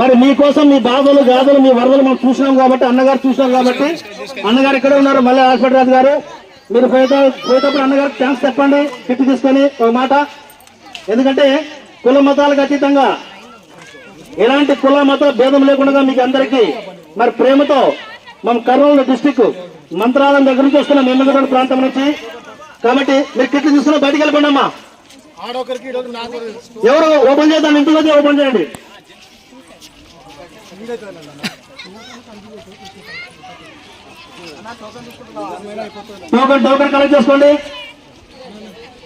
మరి మీకోసం మీ బాధలు గాథలు మీ వరదలు మనం చూసినాం కాబట్టి అన్నగారు చూసినాం కాబట్టి అన్నగారు ఇక్కడే ఉన్నారు? మళ్ళీ హాస్పిటల్ రాజు గారు. మీరు పోయేట పోయేటప్పుడు అన్నగారికి ఛాన్స్ చెప్పండి కిట్ తీసుకొని ఒక మాట. ఎందుకంటే కుల మతాలకు అతీతంగా ఎలాంటి కుల మత భేదం లేకుండా మీకు అందరికీ మరి ప్రేమతో మన కర్నూలు డిస్టిక్ మంత్రాలయం దగ్గర నుంచి వస్తున్నాం ఎమ్మెగడ ప్రాంతం నుంచి. కాబట్టి మీరు కిట్లు తీసుకుని బయటికి వెళ్ళిపోండి అమ్మా ఎవరు ఓపెన్ చేద్దాం? ఇంటికి వచ్చి ఓపెన్ చేయండి. టోకన్ టోకన్ కలెక్ట్ చేసుకోండి.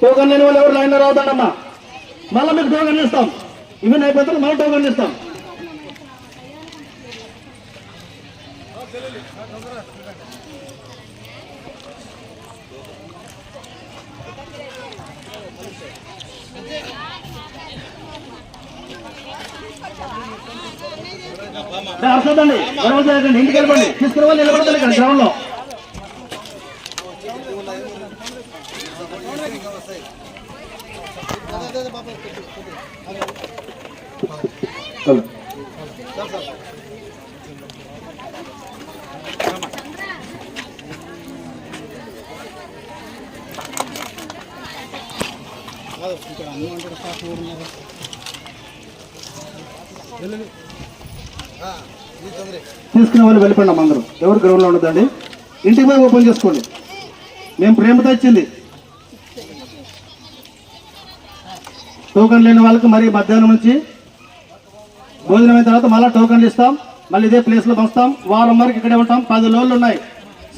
టోకన్ లేని వాళ్ళు ఎవరు లైన్లో రావద్దమ్మా మళ్ళీ మీకు టోకన్ ఇస్తాం. ఇవన్నీ అయిపోతే మళ్ళీ టోకన్ ఇస్తాం. అర్థండి గొడవ చేయకండి ఇంటికి వెళ్ళిపోండి. తీసుకురావాలి నిలబడతాను ఇక్కడ గ్రౌండ్లో అన్నీ అన్ని తీసుకునే వాళ్ళు వెళ్ళిపోండి అమ్మ అందరూ. ఎవరు గ్రౌండ్లో ఉండదండి ఇంటికి పోయి ఓపెన్ చేసుకోండి. మేము ప్రేమతో ఇచ్చింది. టోకన్ లేని వాళ్ళకి మరి మధ్యాహ్నం నుంచి భోజనం అయిన తర్వాత మళ్ళీ టోకన్లు ఇస్తాం. మళ్ళీ ఇదే ప్లేస్లో పంచుతాం. వారం వరకు ఇక్కడే ఉంటాం. పది రోజులు ఉన్నాయి.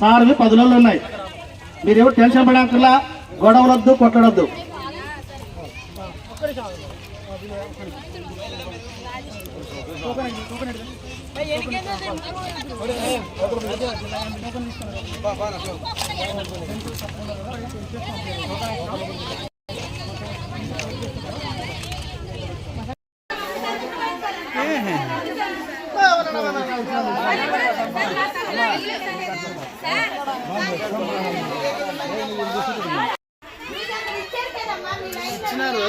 సార్వి పది రోజులు ఉన్నాయి. మీరు ఎవరు టెన్షన్ పడక్కర్లా? గొడవలొద్దు కొట్టడొద్దు ఇచ్చినారు.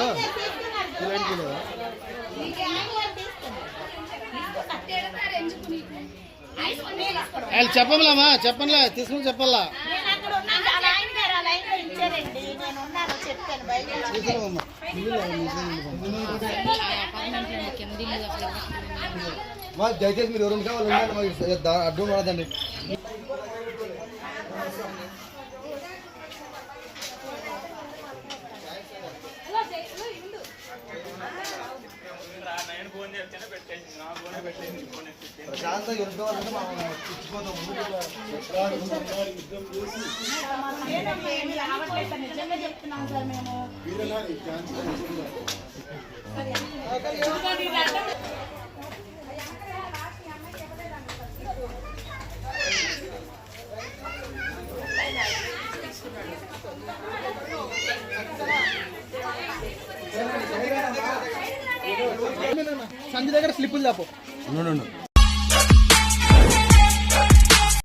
వాళ్ళు చెప్పంలేమా చెప్పంలే తీసుకుని చెప్పాలా? దయచేసి మీరు ఎవరు అడ్డు పడదండి ప్రశాంతంగా ఎవరు కావాలంటే మనం ఇచ్చిపోతాం నిజంగా సంజయ్ దగ్గర స్లిప్పులు తప్పు ఉండు,